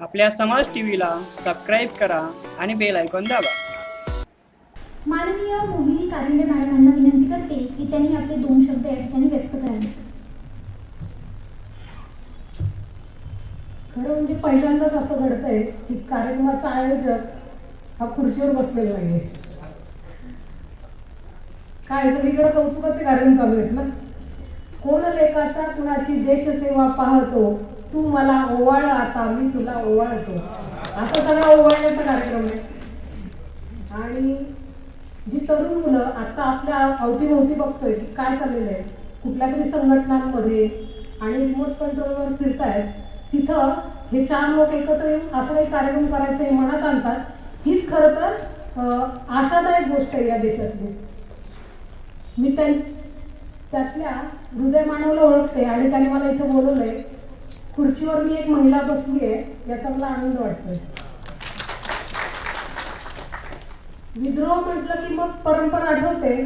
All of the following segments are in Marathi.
आपल्या समाज टीव्हीला सबस्क्राईब करा आणि बेल आयकॉन दाबा. माननीय मोहिनी कारंडे मॅडमांना विनंती करते की त्यांनी आपले दोन शब्द या ठिकाणी व्यक्त करावे. खरं म्हणजे पहिल्यांदाच असं घडतंय की कार्यक्रमाचा आयोजक हा खुर्चीवर बसलेला नाहीये. काय सगळीकडे कौतुकाचे कार्यक्रम चालू आहेत ना? कोण लेखाचा कुणाची देशसेवा पाहतो तू मला ओवाळ आता मी तुला ओवाळतो. असा सगळा ओवाळण्याचा कार्यक्रम आहे. आणि जी तरुण मुलं आता आपल्या अवतीभोवती बघतोय की काय चाललेलं आहे कुठल्या तरी संघटनांमध्ये आणि रिमोट कंट्रोलवर फिरतायत तिथं हे चार लोक एकत्र येऊन असा काही कार्यक्रम करायचं हे मनात आणतात हीच खरं तर आशादायक गोष्ट आहे या देशातली. मी त्या त्यातल्या हृदय मानवला ओळखते आणि त्याने मला इथे बोलवलंय खुर्चीवर मी एक महिला बसली आहे याचा मला आनंद वाटतोय. विद्रोह म्हटलं की मग परंपरा आठवते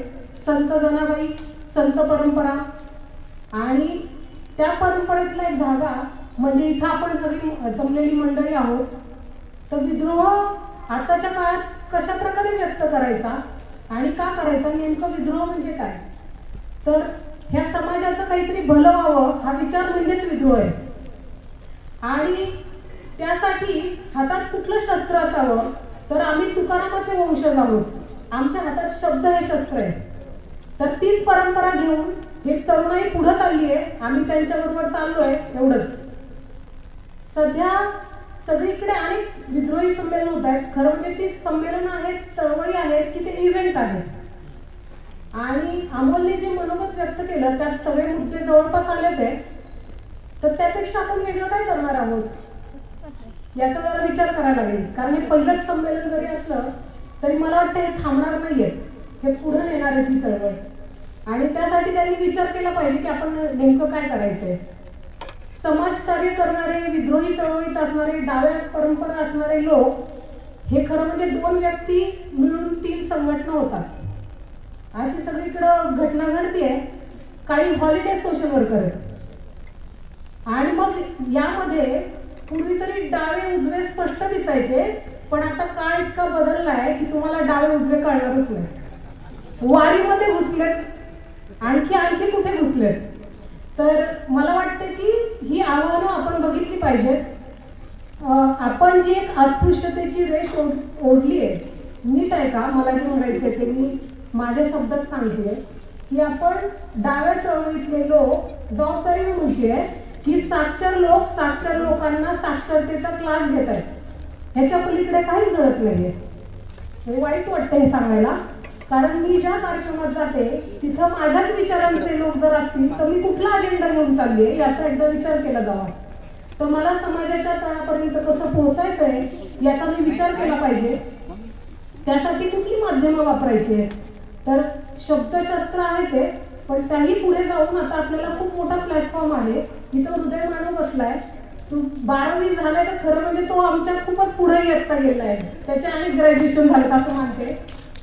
संत जनाबाई संत परंपरा. आणि त्या परंपरेतला एक धागा म्हणजे इथं आपण सगळी जमलेली मंडळी आहोत. तर विद्रोह आताच्या काळात कशा प्रकारे व्यक्त करायचा आणि का करायचा? नेमकं विद्रोह म्हणजे काय? तर ह्या समाजाचं काहीतरी भलं व्हावं हा विचार म्हणजेच विद्रोह आहे. आणि त्यासाठी हातात कुठलं शस्त्र असावं? तर आम्ही तुकारामाचे वंशज आहोत आमच्या हातात शब्द हे शस्त्र आहे. तर तीच परंपरा घेऊन हे तरुणाई पुढे चालली आहे. आम्ही त्यांच्याबरोबर चाललोय एवढंच. सध्या सगळीकडे अनेक विद्रोही संमेलन होत आहेत. खरं म्हणजे ती संमेलन आहेत चळवळी आहेत की ते इव्हेंट आहेत. आणि अमोलने जे मनोगत व्यक्त केलं त्यात सगळे मुद्दे जवळपास आलेच आहे त्यापेक्षा आपण वेगळं काय करणार आहोत? याचा जरा विचार करायला लागेल. कारण हे पहिलंच संमेलन जरी असलं तरी मला वाटतं हे थांबणार नाहीये. हे पुढे नेणार आहे ती चळवळ. आणि त्यासाठी त्यांनी विचार केला पाहिजे की आपण नेमकं काय करायचंय. समाजकार्य करणारे विद्रोही चळवळीत असणारे डाव्या परंपरा असणारे लोक हे खरं म्हणजे दोन व्यक्ती मिळून तीन संघटना होतात. अशी सगळीकडं घटना घडतीये. काही हॉलिडे सोशल वर्कर आहेत. आणि मग यामध्ये पूर्वी तरी डावे उजवे स्पष्ट दिसायचे पण आता काळ इतका बदललाय की तुम्हाला डावे उजवे कळणारच नाही. वारीमध्ये घुसलेत आणखी आणखी कुठे घुसलेत? तर मला वाटते की ही आव्हानं आपण बघितली पाहिजेत. अं, आपण जी एक अस्पृश्यतेची रेष ओढ ओढली आहे नीट आहे का? मला जे म्हणायचं आहे ते मी माझ्या शब्दात सांगते. की आपण डाव्या चळवळीतले लोक जबाबदारी म्हणते की साक्षर लोक साक्षर लोकांना साक्षरतेचा क्लास घेत आहेत. ह्याच्या पलीकडे काहीच घडत नाहीये. हे वाईट वाटतं हे सांगायला. कारण मी ज्या कार्यक्रमात जाते तिथं माझ्याच विचारांचे लोक जर असतील तर मी कुठला अजेंडा घेऊन चालली याचा एकदा विचार केला जावा. तर मला समाजाच्या तळापर्यंत कसं पोहोचायचं आहे याचा मी विचार केला पाहिजे. त्यासाठी कुठली माध्यमं वापरायची आहेत? तर शब्दशास्त्र आहेच आहे पण त्याही पुढे जाऊन आता आपल्याला खूप मोठा प्लॅटफॉर्म आहे. इथं हृदय मानव बसलाय. तू बारावी झालाय तर खरं म्हणजे तो आमच्या खूपच पुढे येता गेला आहे. त्याचे आणि ग्रॅज्युएशन झालं असं मानते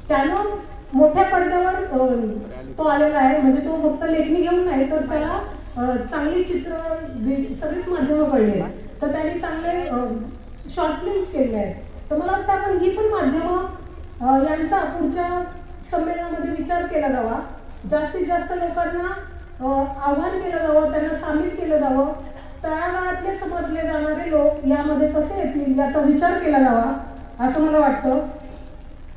त्यानं मोठ्या पडद्यावर तो आलेला आहे. म्हणजे तो फक्त लेखणी घेऊन नाही तर त्याला चांगली चित्र सगळीच माध्यमं कळली तर त्यांनी चांगले शॉर्ट फिल्म्स केले आहेत. तर मला वाटतं आपण ही पण माध्यमं यांचा पुढच्या संमेलनामध्ये विचार केला जावा. जास्तीत जास्त लोकांना आव्हान केलं जावं त्यांना सामील केलं जावं. तळागाळातले समजले जाणारे लोक यामध्ये कसे येतील याचा विचार केला जावा असं मला वाटतं.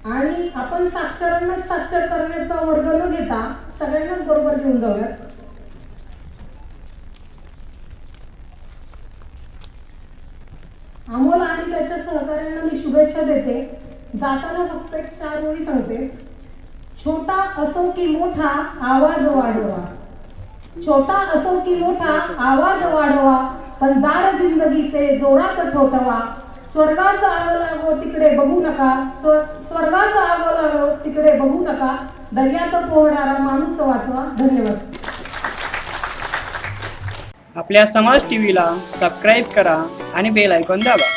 आणि आपण साक्षरांनाच साक्षर करण्याचा वर्ग न घेता सगळ्यांनाच बरोबर घेऊन जाऊयात. अमोल आणि त्याच्या सहकाऱ्यांना मी शुभेच्छा देते. जाताना फक्त एक चार ओळी सांगते. छोटा असो की मोठा आवाज वाढवा. छोटा असो की मोठा आवाज वाढवा. पण दार जिंदगीचे जोरात ठोठवा. स्वर्गास आगो लागो तिकडे बघू नका. स्वर्गास आगो लागो तिकडे बघू नका. दर्यात पोहणारा माणूस वाचवा. धन्यवाद. आपल्या समाज टीव्हीला सबस्क्राईब करा आणि बेल ऐकून दाबा.